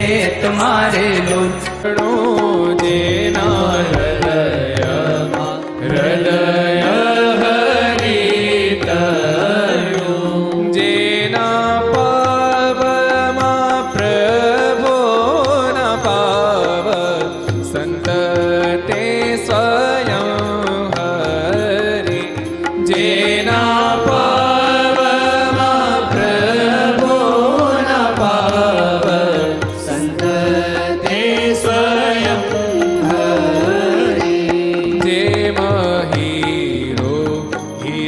તમારે લો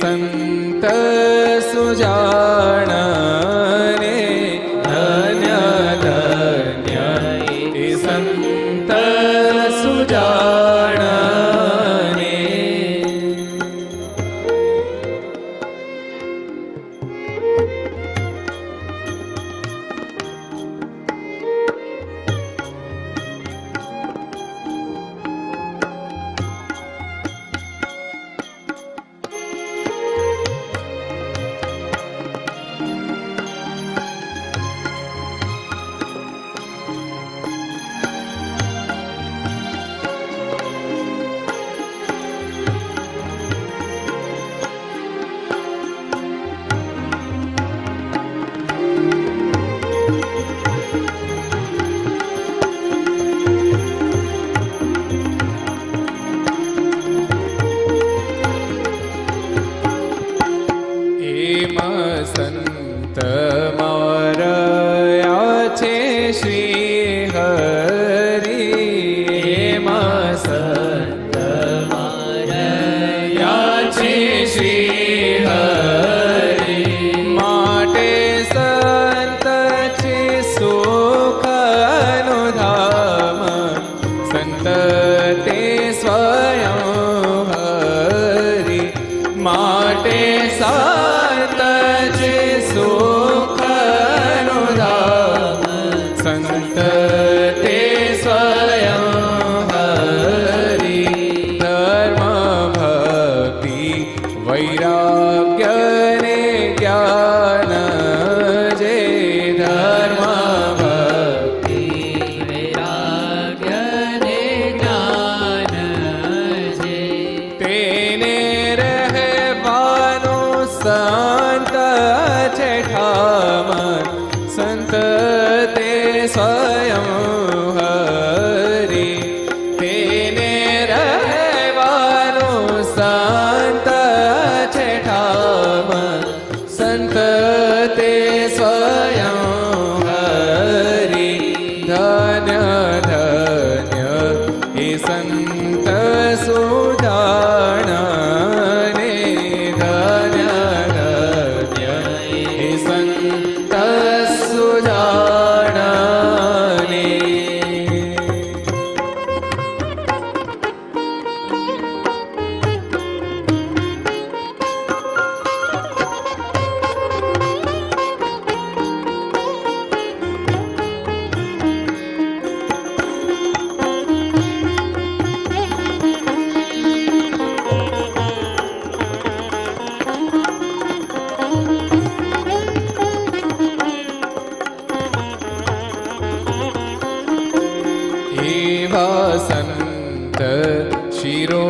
सन्त सुजाण સંત મોરયા છે શ્રી હરી એમાં સંત મોરયા છે શ્રી હરી માટે સંત છે સુખનું ધામ. સંત તે સ્વયં હરી. માટે સા صار वसन्त शिरो